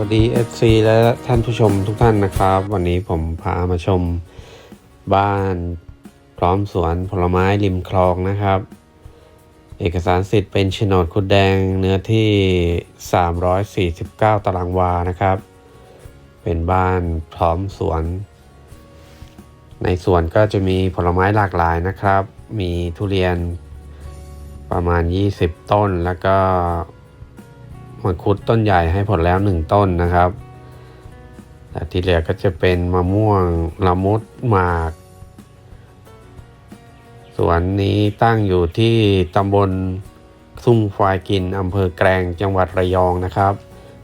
วัสดี FC และท่านผู้ชมทุกท่านนะครับ วันนี้ผมพามาชมบ้านพร้อมสวนผลไม้ริมคลองนะครับ เอกสารสิทธิ์เป็นโฉนดคุดแดงเนื้อที่ 349 ตารางวานะครับ เป็นบ้านพร้อมสวน ในสวนก็จะมีผลไม้หลากหลายนะครับ มีทุเรียนประมาณ 20 ต้นแล้วก็ มังคุดต้นใหญ่ให้ผลแล้วหนึ่งต้นนะครับแต่ที่เหลือก็จะเป็นมะม่วงละมุดหมาก สวนนี้ตั้งอยู่ที่ตำบลทุ่งควายกินอำเภอแกลงจังหวัดระยองนะครับ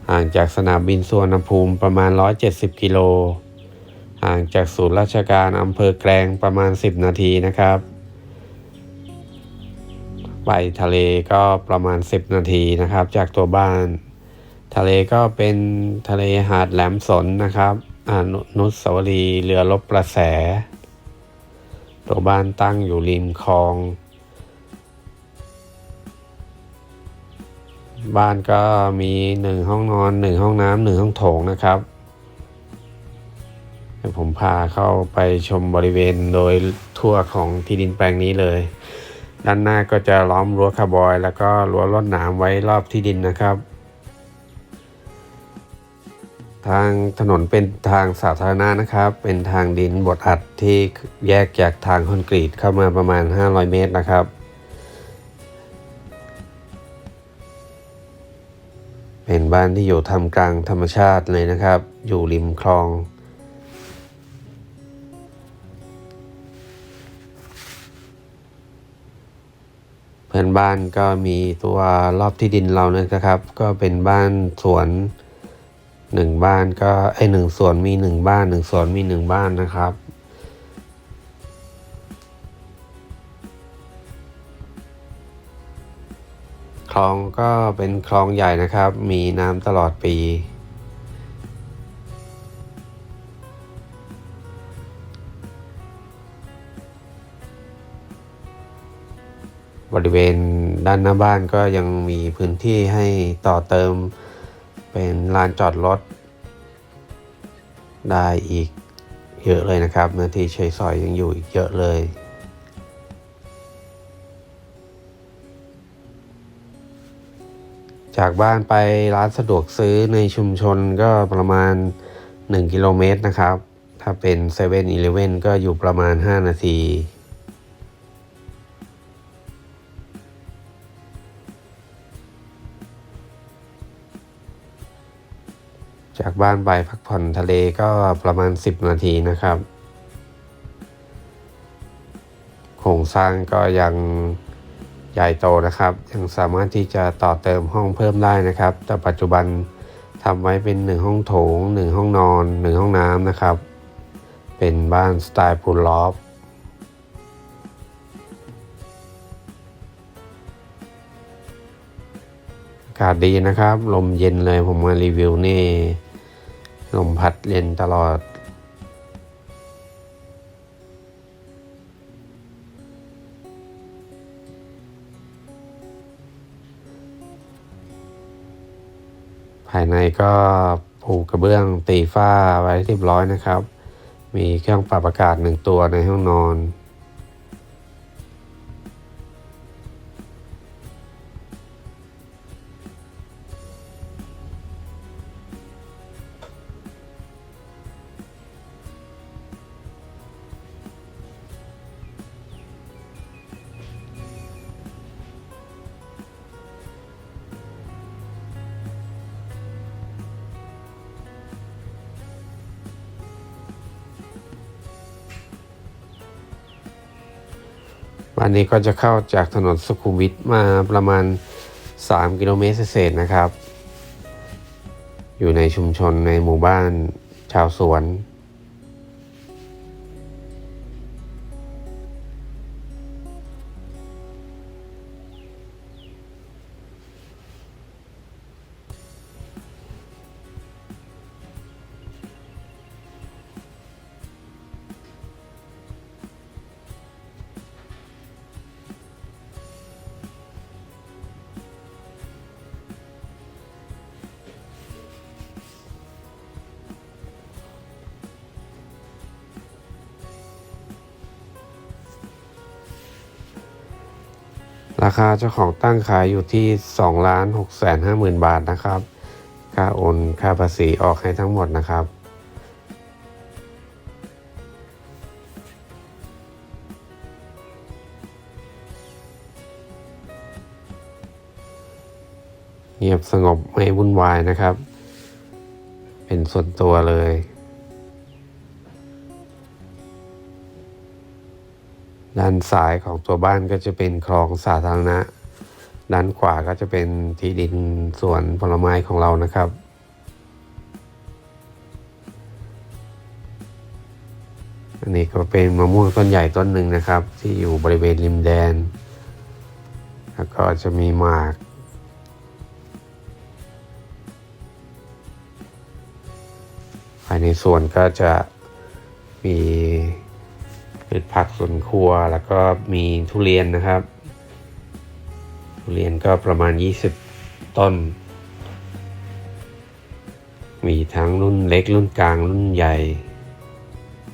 ห่างจากสนามบินสุวรรณภูมิประมาณ 170 กิโลห่างจากศูนย์ราชการอำเภอแกลงประมาณ 10 นาทีนะครับ ไปทะเลก็ประมาณ 10 นาทีนะครับ จากตัวบ้าน ทะเลก็เป็นทะเลหาดแหลมสนนะครับอนุนุสาวรีย์เรือลบประแส ตัวบ้านตั้งอยู่ริมคลอง บ้านก็มีหนึ่งห้องนอนหนึ่งห้องน้ำหนึ่งห้องโถงนะครับผมพาเข้าไปชมบริเวณโดยทั่วของที่ดินแปลงนี้เลย ด้านหน้าก็จะล้อมรั้วคาร์บอย แล้วก็รั้วลวดหนามไว้รอบที่ดินนะครับ ทางถนนเป็นทางสาธารณะนะครับ เป็นทางดินบดอัดที่แยกจากทางคอนกรีตเข้ามาประมาณ 500 เมตรนะครับ เป็นบ้านที่อยู่ทำกลางธรรมชาติเลยนะครับ อยู่ริมคลอง พื่อนบ้านก็มีตัวรอบที่ดินเรานะครับ ก็เป็นบ้านสวนหนึ่งบ้านก็ไอหนึ่งสวนมีหนึ่งบ้านหนึ่งสวนมีหนึ่งบ้านนะครับ คลองก็เป็นคลองใหญ่นะครับ มีน้ำตลอดปี บริเวณด้านหน้าบ้านก็ยังมีพื้นที่ให้ต่อเติมเป็นลานจอดรถ ได้อีกเยอะเลยนะครับเนื้อที่ใช้สอยยังอยู่อีกเยอะเลย จากบ้านไปร้านสะดวกซื้อในชุมชนก็ประมาณ 1 กิโลเมตรนะครับ ถ้าเป็น7 e เ e ่ e อก็อยู่ประมาณ 5 นาที จากบ้านไปพักผ่อนทะเลก็ประมาณ 10 นาทีนะครับ โครงสร้างก็ยังใหญ่โตนะครับ ยังสามารถที่จะต่อเติมห้องเพิ่มได้นะครับ แต่ปัจจุบันทำไว้เป็น 1 ห้องโถง 1 ห้องนอน 1 ห้องน้ำนะครับ เป็นบ้านสไตล์พูลลอฟอากาศดีนะครับ ลมเย็นเลยผมมารีวิวนี่ ลมพัดเย็นตลอด ภายในก็ปูกระเบื้องตีฝ้าไว้เรียบร้อยนะครับ มีเครื่องปรับอากาศหนึ่งตัวในห้องนอน วันนี้ก็จะเข้าจากถนนสุขุมวิทมาประมาณ 3 กิโลเมตรเศษนะครับ อยู่ในชุมชนในหมู่บ้านชาวสวน ราคาเจ้าของตั้งขายอยู่ที่2ล้าน6แสน5หมื่นบาทนะครับ ค่าโอนค่าภาษีออกให้ทั้งหมดนะครับ เงียบสงบไม่วุ่นวายนะครับ เป็นส่วนตัวเลย ด้านซ้ายของตัวบ้านก็จะเป็นคลองสาธารณะ ด้านขวาก็จะเป็นที่ดินสวนผลไม้ของเรานะครับ อันนี้ก็เป็นมะม่วงต้นใหญ่ต้นหนึ่งนะครับ ที่อยู่บริเวณริมแดน แล้วก็จะมีหมากภายในสวนก็จะมี พืชผักสวนครัวแล้วก็มีทุเรียนนะครับ ทุเรียนก็ประมาณ 20 ต้น มีทั้งรุ่นเล็กรุ่นกลางรุ่นใหญ่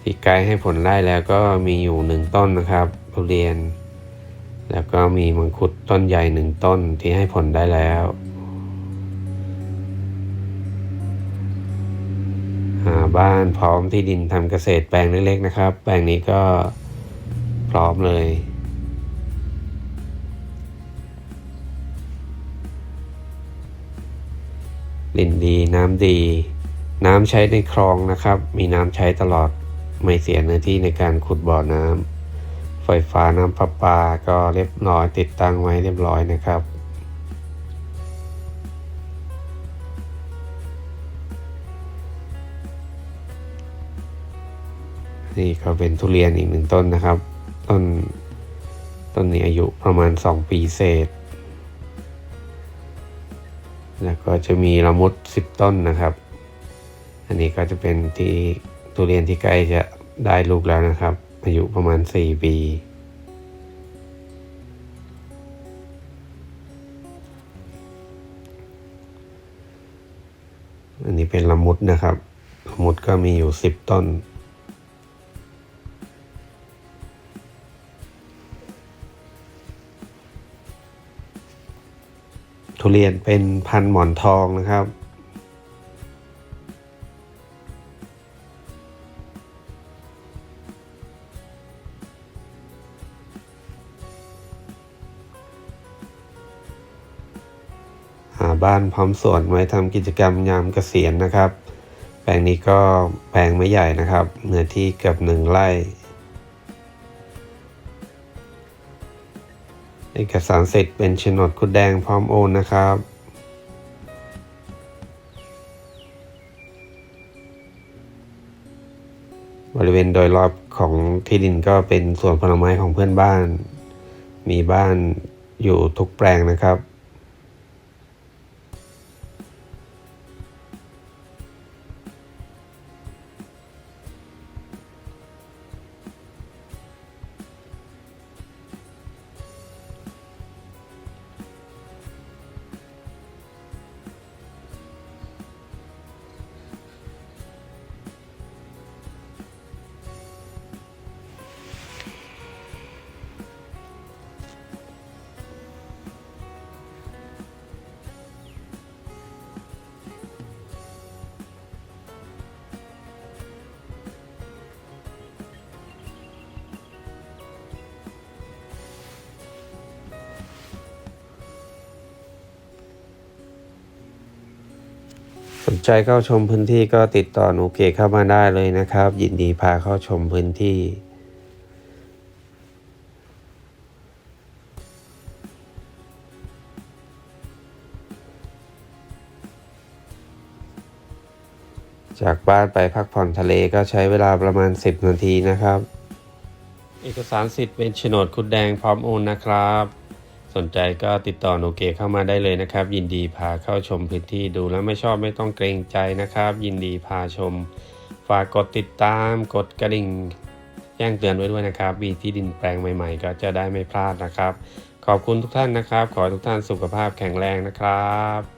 ที่ใกล้ให้ผลได้แล้วก็มีอยู่หนึ่งต้นนะครับทุเรียน แล้วก็มีมังคุดต้นใหญ่หนึ่งต้นที่ให้ผลได้แล้ว บ้านพร้อมที่ดินทำเกษตรแปลงเล็กๆนะครับ แปลงนี้ก็พร้อมเลยดินดีน้ำดี น้ำใช้ในคลองนะครับ มีน้ำใช้ตลอดไม่เสียเนื้อที่ในการขุดบ่อน้ำไฟฟ้าน้ำประปาก็เรียบร้อยติดตั้งไว้เรียบร้อยนะครับ นี่ก็เป็นทุเรียนอีกหนึ่งต้นนะครับ ต้นต้นนี้อายุประมาณ 2 ปีเศษ แล้วก็จะมีละมุด 10 ต้นนะครับ อันนี้ก็จะเป็นที่ทุเรียนที่ใกล้จะได้ลูกแล้วนะครับ อายุประมาณ 4 ปี อันนี้เป็นละมุดนะครับละมุดก็มีอยู่ 10 ต้น ทุเรียนเป็นพันหมอนทองนะครับ หาบ้านพร้อมสวนไว้ทำกิจกรรมยามเกษียณนะครับ แปลงนี้ก็แปลงไม่ใหญ่นะครับเนื้อที่เกือบหนึ่งไร่ เอกสารเสร็จเป็นโฉนดคุดแดงพร้อมโอนนะครับบริเวณโดยรอบของที่ดินก็เป็นสวนผลไม้ของเพื่อนบ้าน มีบ้านอยู่ทุกแปลงนะครับ สนใจเข้าชมพื้นที่ก็ติดต่อหนูเกเข้ามาได้เลยนะครับ ยินดีพาเข้าชมพื้นที่ จากบ้านไปพักผ่อนทะเลก็ใช้เวลาประมาณ 10 นาทีนะครับ เอกสารสิทธิ์เป็นโฉนดคุดแดงพร้อมโอนนะครับ สนใจก็ติดต่อหนูเกเข้ามาได้เลยนะครับ ยินดีพาเข้าชมพื้นที่ดูแล้วไม่ชอบไม่ต้องเกรงใจนะครับ ยินดีพาชม ฝากกดติดตามกดกระดิ่งแจ้งเตือนไว้ด้วยนะครับมีที่ดินแปลงใหม่ๆ ก็จะได้ไม่พลาดนะครับ ขอบคุณทุกท่านนะครับ ขอให้ทุกท่านสุขภาพแข็งแรงนะครับ